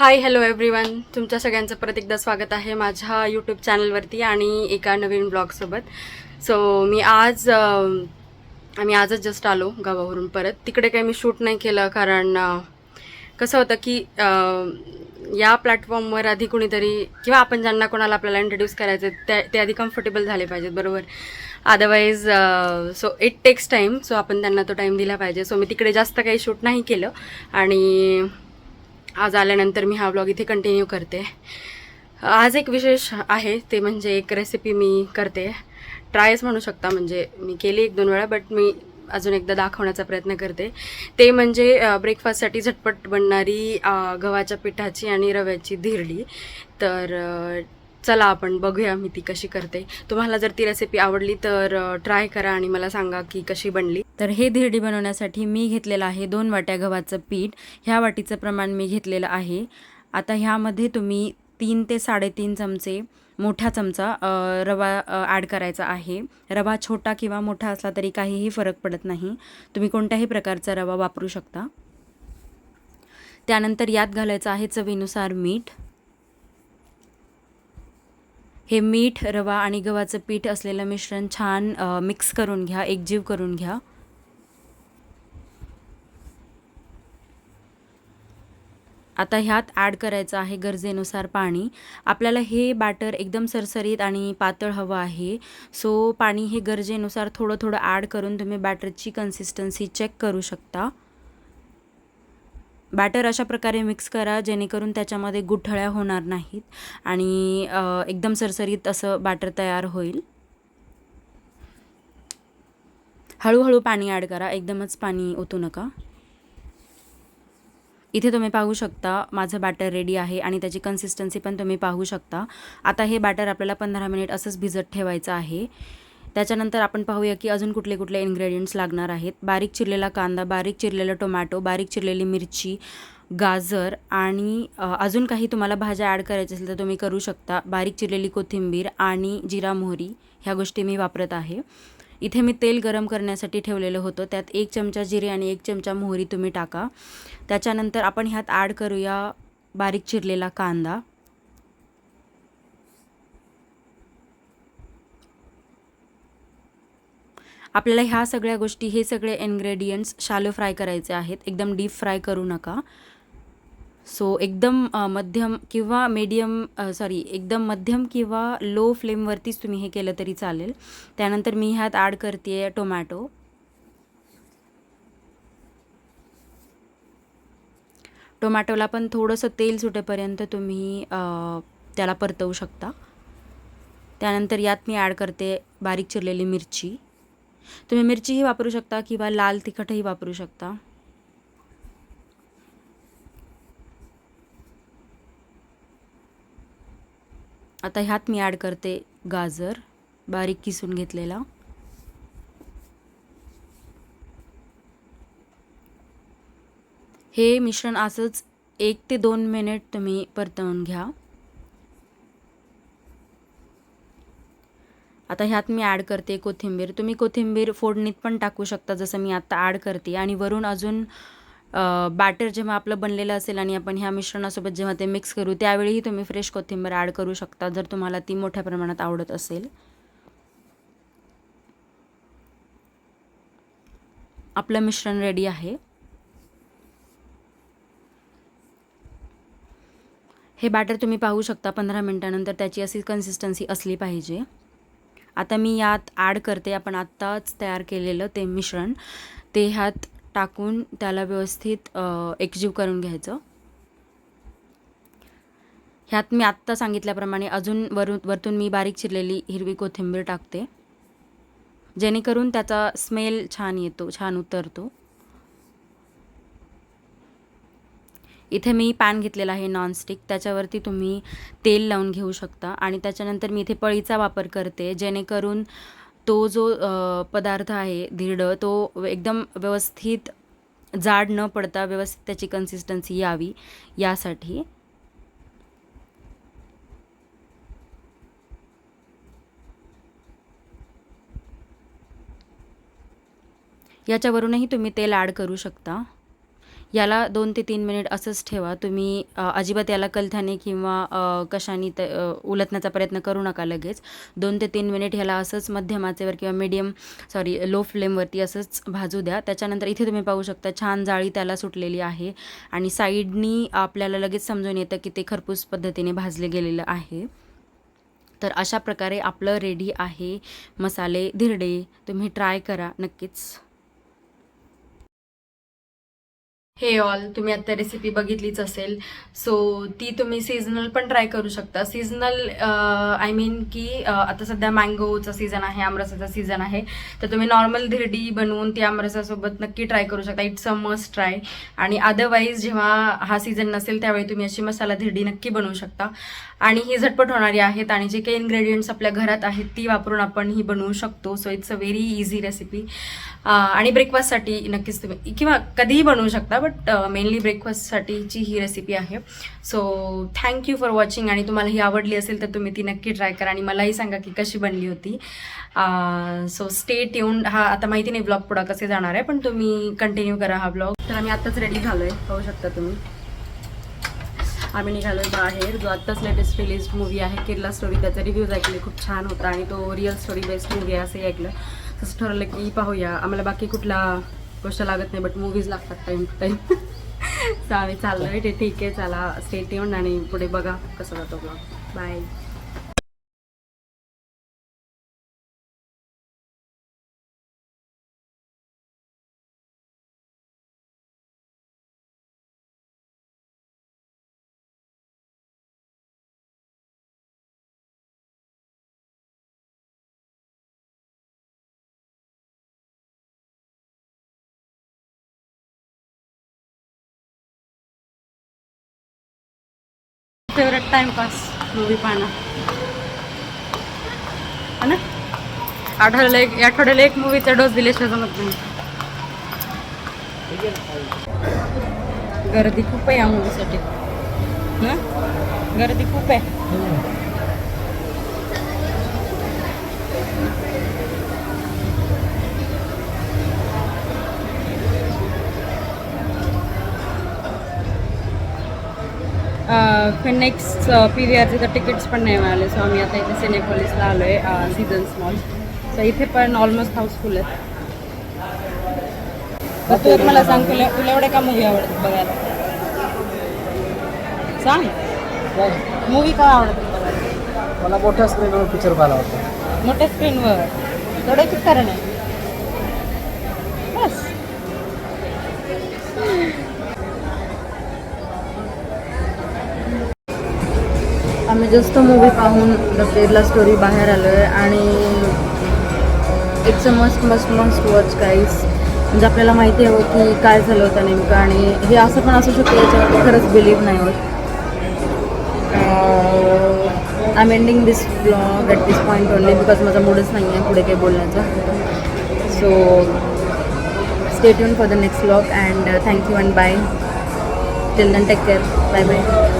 Hi hello everyone तुमच्या सगळ्यांचं परत एकदा स्वागत आहे माझ्या यूट्यूब चॅनलवरती आणि एका नवीन ब्लॉगसोबत सो मी आज आम्ही आजच जस्ट आलो गावावरून परत. तिकडे काही मी शूट नाही केलं कारण कसं होतं की या प्लॅटफॉर्मवर आधी कुणीतरी किंवा आपण ज्यांना कोणाला आपल्याला इंट्रोड्यूस करायचं आहे, त्या ते आधी कम्फर्टेबल झाले पाहिजेत बरोबर? Otherwise so it takes time so आपण त्यांना तो टाईम दिला पाहिजे. सो मी तिकडे जास्त काही शूट नाही केलं आणि आज आल्यानंतर मी हा ब्लॉग इथे कंटिन्यू करते. आज एक विशेष आहे ते म्हणजे एक रेसिपी मी करते. ट्रायच म्हणू शकता म्हणजे मी केली एक दोन वेळा बट मी अजून एकदा दाखवण्याचा प्रयत्न करते. ते म्हणजे ब्रेकफास्टसाठी झटपट बनणारी गव्हाच्या पिठाची आणि रव्याची धिरडी. तर चला आपण बघूया मी ती कशी करते. तुम्हाला जर ती रेसिपी आवडली तर ट्राय करा आणि मला सांगा की कशी बनली. तर हे धिरडी बनवण्यासाठी मी घेतलेलं आहे दोन वाट्या गव्हाचं पीठ. ह्या वाटीचं प्रमाण मी घेतलेलं आहे. आता ह्यामध्ये तुम्ही तीन ते साडेतीन चमचे मोठा चमचा रवा ॲड करायचा आहे. रवा छोटा किंवा मोठा असला तरी काहीही फरक पडत नाही. तुम्ही कोणत्याही प्रकारचा रवा वापरू शकता. त्यानंतर यात घालायचं आहे चवीनुसार मीठ. हे मीठ रवा आणि गव्हाचं पीठ असलेलं मिश्रण छान मिक्स करून घ्या एकजीव करून घ्या. आता ह्यात ॲड करायचं आहे गरजेनुसार पाणी. आपल्याला हे बॅटर एकदम सरसरीत आणि पातळ हवं आहे. सो पाणी हे गरजेनुसार थोडं थोडं ॲड करून तुम्ही बॅटरची कन्सिस्टन्सी चेक करू शकता. बॅटर अशा प्रकारे मिक्स करा जेणेकरून त्याच्यामध्ये गुठळ्या होणार नाहीत आणि एकदम सरसरीत असं बॅटर तयार होईल. हळूहळू पाणी ॲड करा एकदमच पाणी ओतू नका. इथे तुम्ही पाहू शकता माझं बॅटर रेडी आहे आणि त्याची कन्सिस्टन्सी पण तुम्ही पाहू शकता. आता हे बॅटर आपल्याला पंधरा मिनिट असंच भिजत ठेवायचं आहे. त्याच्यानंतर आपण पाहूया की अजून कुठले कुठले इन्ग्रेडियंट्स लागणार आहेत. बारीक चिरलेला कांदा बारीक चिरलेला टोमॅटो बारीक चिरलेली मिरची गाजर आणि अजून काही तुम्हाला भाज्या ॲड करायच्या असेल तर तुम्ही करू शकता. बारीक चिरलेली कोथिंबीर आणि जिरा मोहरी ह्या गोष्टी मी वापरत आहे. इथे मी तेल गरम करण्यासाठी ठेवलेलं होतं. त्यात एक चमचा जिरे आणि एक चमचा मोहरी तुम्ही टाका. त्याच्यानंतर आपण ह्यात ॲड करूया बारीक चिरलेला कांदा. आपल्याला ह्या सगळ्या गोष्टी हे सगळे इन्ग्रेडियंट्स शालो फ्राय करायचे आहेत. एकदम डीप फ्राय करू नका. सो एकदम मध्यम किंवा मीडियम सॉरी एकदम मध्यम किंवा लो फ्लेमवरतीच तुम्ही हे केलं तरी चालेल. त्यानंतर मी ह्यात ॲड करते टोमॅटो टोमॅटोला पण थोडंसं तेल सुटेपर्यंत तुम्ही त्याला परतवू शकता. त्यानंतर यात मी ॲड करते बारीक चिरलेली मिरची. तुम्ही मिरचीही वापरू शकता किंवा लाल तिखटही वापरू शकता. आता ह्यात मी ॲड करते गाजर बारीक किसून घेतलेला. हे मिश्रण असंच एक ते दोन मिनिट तुम्ही परतवून घ्या. आता ह्यात मी ॲड करते कोथिंबीर. तुम्ही कोथिंबीर फोडणीत पण टाकू शकता जसं मी आता ॲड करते आणि वरून अजून बॅटर जेव्हा आपलं बनलेलं असेल आणि आपण ह्या मिश्रणासोबत जेव्हा ते मिक्स करू त्यावेळीही तुम्ही फ्रेश कोथिंबीर ॲड करू शकता जर तुम्हाला ती मोठ्या प्रमाणात आवडत असेल. आपलं मिश्रण रेडी आहे. हे बॅटर तुम्ही पाहू शकता पंधरा मिनटानंतर त्याची अशी कन्सिस्टन्सी असली पाहिजे. आता मी यात ॲड करते आपण आत्ताच तयार केलेलं ते मिश्रण. ते ह्यात टाकून त्याला व्यवस्थित अ, एकजीव करून घ्यायचं. ह्यात मी आत्ता सांगितल्याप्रमाणे अजून वरून वरतून मी बारीक चिरलेली हिरवी कोथिंबीर टाकते. जेणेकरून त्याचा स्मेल छान येतो छान उतरतो. इथे मी पॅन घेतलेला आहे नॉनस्टिक त्याच्यावरती तुम्ही तेल लावून घेऊ शकता. आणि त्याच्यानंतर मी इथे पळीचा वापर करते जेणेकरून तो जो पदार्थ आहे धिरडं तो एकदम व्यवस्थित जाड न पडता व्यवस्थित त्याची कन्सिस्टन्सी यावी यासाठी. याच्यावरूनही तुम्ही तेल ॲड करू शकता. याला दोन ते तीन मिनिट असंच ठेवा. तुम्ही अजिबात याला कलथाने किंवा कशाने त उलटण्याचा प्रयत्न करू नका लगेच. दोन ते तीन मिनिट ह्याला असंच मध्यमाचेवर किंवा मीडियम सॉरी लो फ्लेमवरती असंच भाजू द्या. त्याच्यानंतर इथे तुम्ही पाहू शकता छान जाळी त्याला सुटलेली आहे. आणि साईडनी आपल्याला लगेच समजून येतं की ते खरपूस पद्धतीने भाजले गेलेलं आहे. तर अशा प्रकारे आपलं रेडी आहे मसाले धिरडे. तुम्ही ट्राय करा नक्कीच. हे ऑल तुम्ही आता रेसिपी बघितलीच असेल. सो ती तुम्ही सीझनल पण ट्राय करू शकता. सीझनल आय मीन की आता सध्या मँगोचा सीझन आहे आमरसाचा सीझन आहे. तर तुम्ही नॉर्मल धिरडी बनवून ती आमरसासोबत नक्की ट्राय करू शकता. इट्स अ मस्ट ट्राय आणि अदरवाईज जेव्हा हा सीझन नसेल त्यावेळी तुम्ही अशी मसाला धिरडी नक्की बनवू शकता. आणि ही झटपट होणारी आहेत आणि जे काही इन्ग्रेडियंट्स आपल्या घरात आहेत ती वापरून आपण ही बनवू शकतो. So it's a very easy recipe आणि ब्रेकफास्टसाठी नक्कीच तुम्ही किंवा कधीही बनवू शकता बट मेनली ब्रेकफास्टसाठीची ही रेसिपी आहे. So thank you for watching आणि तुम्हाला ही आवडली असेल तर तुम्ही ती नक्की ट्राय करा आणि मलाही सांगा की कशी बनली होती. सो स्टे ट्यून हा आता माहिती नाही ब्लॉग पुढं कसे जाणार आहे पण तुम्ही कंटिन्यू करा हा ब्लॉग तर आम्ही आत्ताच रेडी झालो आहे पाहू शकता तुम्ही. आम्ही निघालो आहे बाहेर जो आत्ताच लेटेस्ट रिलीज मूवी आहे केरला स्टोरी त्याचा रिव्ह्यूज ऐकले खूप छान होता आणि तो रिअल स्टोरी बेस्ड मूवी आहे असंही ऐकलं. तसं ठरवलं की पाहूया. आम्हाला बाकी कुठला गोष्ट लागत नाही बट मूवीज लागतात टाईम टू टाईम तर आम्ही चाललो आहे ते ठीक आहे. चला स्टेट येऊन आणि पुढे बघा कसं जातो blog by favourite timepass movie पाहणं. है ना? आठवड्याला एक आठवड्याला एक मूवीचा डोस दिल्याशिवाय जमत नाही गर्दी खूप आहे या मूवीसाठी गर्दी खूप आहे. व्ही आरचे तर तिकीट्स पण नाही मिळाले सो आम्ही आता इथे सिनेपोलिसला आलो आहे सीझन मॉल सो इथे पण ऑलमोस्ट हाऊसफुल आहेत तू एक मला सांग तुला तुला एवढे का मूवी आवडतात बघायला? सांग. मूवी का आवडतात बघायला? मला मोठ्या स्क्रीनवर पिक्चर पाहायला होता मोठ्या स्क्रीनवर कारण आहे. जस्ट मूवी पाहून द केरला स्टोरी बाहेर आलो आहे आणि it's a must must must watch काहीच म्हणजे आपल्याला माहिती हवं की काय झालं होतं नेमकं आणि हे असं पण असू शकतं याच्यावर खरंच बिलीव्ह नाही होत. I am ending this blog at this point only because माझा मूडच नाही आहे पुढे काही बोलण्याचा. So state tune for the next blog and thank you and bye till then take care bye bye